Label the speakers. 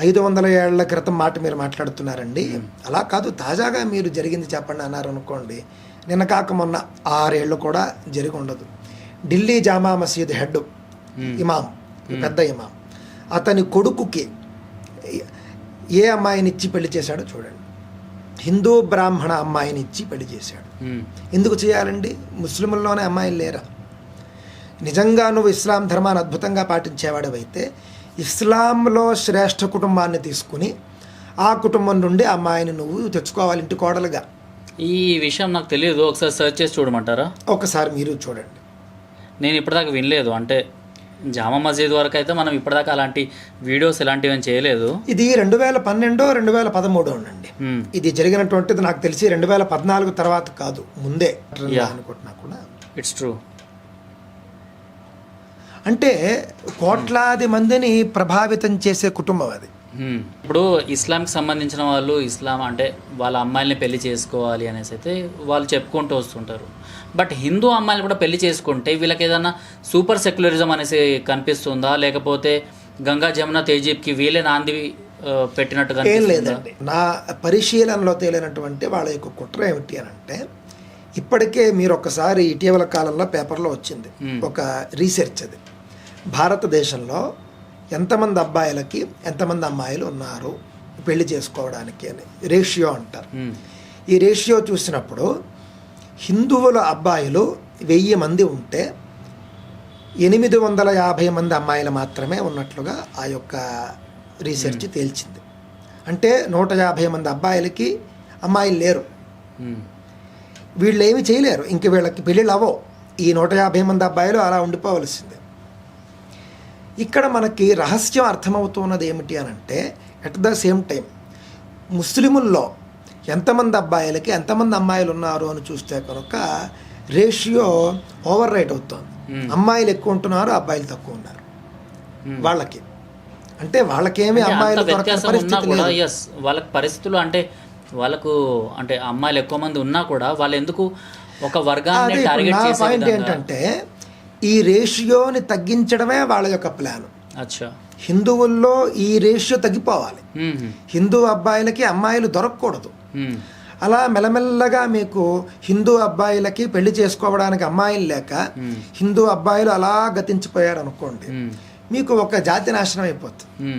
Speaker 1: ఐదు వందల ఏళ్ళ క్రితం మాట మీరు మాట్లాడుతున్నారండి. అలా కాదు తాజాగా మీరు జరిగింది చెప్పండి అన్నారు అనుకోండి. నిన్న కాక మొన్న ఆరేళ్ళు కూడా జరిగి ఉండదు. ఢిల్లీ జామా మసీద్ హెడ్ ఇమాం పెద్ద ఇమాం. అతని కొడుకుకి ఏ అమ్మాయిని ఇచ్చి పెళ్ళి చేశాడో చూడండి. హిందూ బ్రాహ్మణ అమ్మాయిని ఇచ్చి పెళ్ళి చేశాడు. ఎందుకు చేయాలండి? ముస్లింల్లోనే అమ్మాయిలు లేరా? నిజంగా నువ్వు ఇస్లాం ధర్మాన్ని అద్భుతంగా పాటించేవాడవైతే ఇస్లాంలో శ్రేష్ఠ కుటుంబాన్ని తీసుకుని ఆ కుటుంబం నుండి అమ్మాయిని నువ్వు తెచ్చుకోవాలి ఇంటి కోడలుగా.
Speaker 2: ఈ విషయం నాకు తెలియదు. ఒకసారి సెర్చ్ చేసి చూడమంటారా?
Speaker 1: ఒకసారి మీరు చూడండి.
Speaker 2: నేను ఇప్పటిదాకా వినలేదు. అంటే జామా మస్జిద్ వరకు అయితే మనం ఇప్పటిదాకా అలాంటి వీడియోస్ ఇలాంటివి ఏం చేయలేదు.
Speaker 1: ఇది రెండు వేల పన్నెండు రెండు వేల పదమూడు అండి ఇది జరిగినటువంటిది నాకు తెలిసి రెండు వేల పద్నాలుగు తర్వాత కాదు ముందే. అనుకుంటున్నా కూడా.
Speaker 2: ఇట్స్ ట్రూ
Speaker 1: అంటే కోట్లాది మందిని ప్రభావితం చేసే కుటుంబం అది.
Speaker 2: ఇప్పుడు ఇస్లాంకి సంబంధించిన వాళ్ళు ఇస్లాం అంటే వాళ్ళ అమ్మాయిల్ని పెళ్ళి చేసుకోవాలి అనేసి అయితే వాళ్ళు చెప్పుకుంటూ వస్తుంటారు. బట్ హిందూ అమ్మాయిలు కూడా పెళ్ళి చేసుకుంటే వీళ్ళకి ఏదైనా సూపర్ సెక్యులరిజం అనేసి కనిపిస్తుందా? లేకపోతే గంగా జమున తేజీబ్కి వీళ్ళే నాంది ఆ, పెట్టినట్టు
Speaker 1: ఏం లేదండి. నా పరిశీలనలో తేలినటువంటి వాళ్ళ యొక్క కుట్ర ఏమిటి అని అంటే ఇప్పటికే మీరు ఒకసారి ఇటీవల కాలంలో పేపర్లో వచ్చింది. ఒక రీసెర్చ్ అది. భారతదేశంలో ఎంతమంది అబ్బాయిలకి ఎంతమంది అమ్మాయిలు ఉన్నారు పెళ్ళి చేసుకోవడానికి అని రేషియో అంటారు. ఈ రేషియో చూసినప్పుడు హిందువుల అబ్బాయిలు వెయ్యి మంది ఉంటే ఎనిమిది వందల యాభై మంది అమ్మాయిలు మాత్రమే ఉన్నట్లుగా ఆ యొక్క రీసెర్చ్ తేల్చింది. అంటే నూట యాభై మంది అబ్బాయిలకి అమ్మాయిలు లేరు. వీళ్ళు ఏమి చేయలేరు. ఇంక వీళ్ళకి పెళ్ళిళ్ళు అవ్వవు. ఈ నూట యాభై మంది అబ్బాయిలు అలా ఉండిపోవలసిందే. ఇక్కడ మనకి రహస్యం అర్థమవుతున్నది ఏమిటి అని అంటే అట్ ద సేమ్ టైం ముస్లిముల్లో ఎంతమంది అబ్బాయిలకి ఎంతమంది అమ్మాయిలు ఉన్నారు అని చూస్తే కనుక రేషియో ఓవర్ రైట్ అవుతుంది. అమ్మాయిలు ఎక్కువ ఉంటున్నారు అబ్బాయిలు తక్కువ ఉన్నారు.
Speaker 2: Hmm.
Speaker 1: వాళ్ళకి. అంటే వాళ్ళకేమి అమ్మాయిలు పరిస్థితి
Speaker 2: వాళ్ళకి పరిస్థితులు అంటే వాళ్ళకు అంటే అమ్మాయిలు ఎక్కువ మంది ఉన్నా కూడా వాళ్ళు ఎందుకు ఒక వర్గాన్ని టార్గెట్ చేసే
Speaker 1: ఏంటంటే ఈ రేషియోని తగ్గించడమే వాళ్ళ యొక్క ప్లాన్
Speaker 2: అచ్చా
Speaker 1: హిందువుల్లో ఈ రేషియో తగ్గిపోవాలి. హిందూ అబ్బాయిలకి అమ్మాయిలు దొరకకూడదు. అలా మెల్లమెల్లగా మీకు హిందూ అబ్బాయిలకి పెళ్ళి చేసుకోవడానికి అమ్మాయిలు లేక. హిందూ అబ్బాయిలు అలా గతించిపోయారు అనుకోండి. మీకు ఒక జాతి నాశనం అయిపోతుంది.